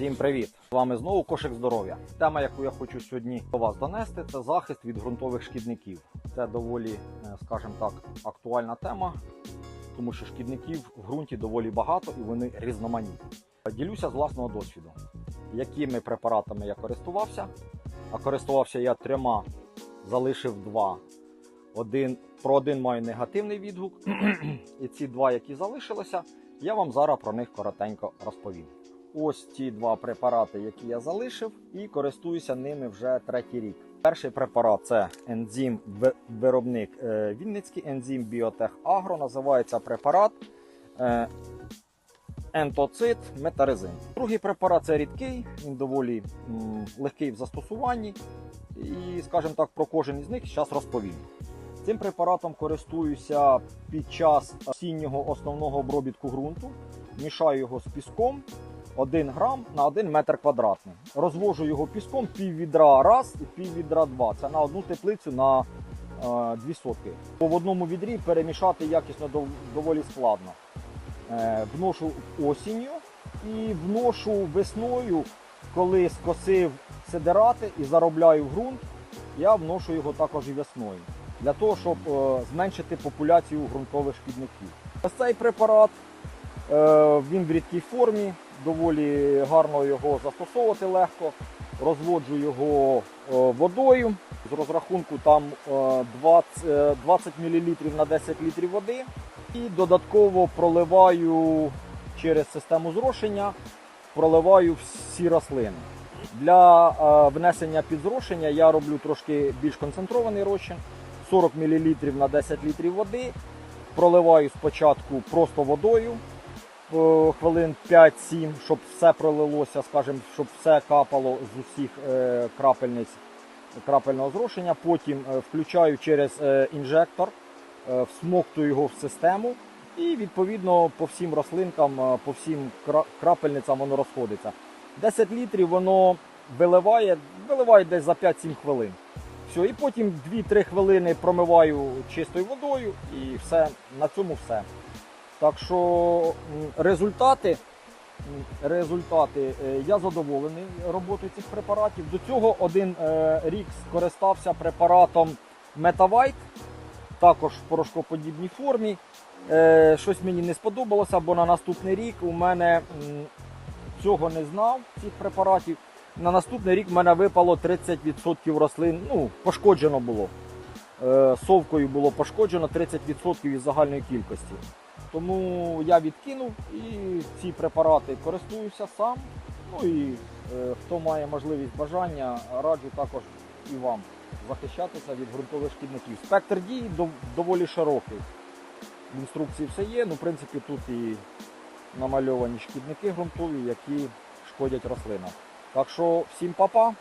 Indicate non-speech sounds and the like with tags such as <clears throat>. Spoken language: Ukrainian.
Всім привіт! З вами знову кошик здоров'я. Тема, яку я хочу сьогодні до вас донести, це захист від ґрунтових шкідників. Це доволі, е, скажімо так, актуальна тема, тому що шкідників в ґрунті доволі багато і вони різноманітні. Ділюся з власного досвіду, якими препаратами я користувався. А користувався я трьома, залишив два. Один, про один маю негативний відгук, <clears throat> і ці два, які залишилися, я вам зараз про них коротенько розповім. Ось ці два препарати, які я залишив, і користуюся ними вже третій рік. Перший препарат це ензим виробник е, Вінницький ензим Біотех Агро. Називається препарат е, ентоцит метарезин. Другий препарат це рідкий, він доволі легкий в застосуванні. І, скажімо так, про кожен із них зараз розповім. Цим препаратом користуюся під час осіннього основного обробітку ґрунту. Мішаю його з піском 1 грам на 1 метр квадратний. Розвожу його піском пів відра раз і пів відра два. Це на одну теплицю на е, 2 сотки. Бо в одному відрі перемішати якісно дов- доволі складно. Е, вношу осінню і вношу весною, коли скосив сидирати і заробляю ґрунт, я вношу його також і весною. Для того, щоб е, зменшити популяцію ґрунтових шкідників. Ось цей препарат е, він в рідкій формі, доволі гарно його застосовувати легко. Розводжу його е, водою. З розрахунку там е, 20, е, 20 мл на 10 літрів води. І додатково проливаю через систему зрошення, проливаю всі рослини. Для е, внесення під зрошення я роблю трошки більш концентрований розчин. 40 мл на 10 літрів води. Проливаю спочатку просто водою е, хвилин 5-7, щоб все пролилося, скажімо, щоб все капало з усіх е, крапельниць крапельного зрошення. Потім е, включаю через е, інжектор, е, всмоктую його в систему. І відповідно по всім рослинкам, е, по всім крапельницям воно розходиться. 10 літрів воно виливає, виливає десь за 5-7 хвилин. Все, і потім 2-3 хвилини промиваю чистою водою і все, на цьому все. Так що результати, результати е, я задоволений роботою цих препаратів. До цього один е, рік скористався препаратом Metavite, також в порошкоподібній формі. Е, Щось мені не сподобалося, бо на наступний рік у мене цього не знав, цих препаратів. На наступний рік в мене випало 30% рослин, ну, пошкоджено було. Совкою було пошкоджено 30% із загальної кількості. Тому я відкинув і ці препарати користуюся сам. Ну і е, хто має можливість бажання, раджу також і вам захищатися від ґрунтових шкідників. Спектр дій дов- доволі широкий. В інструкції все є. Ну, в принципі, тут і намальовані шкідники ґрунтові, які шкодять рослинам. Так що всім па-па!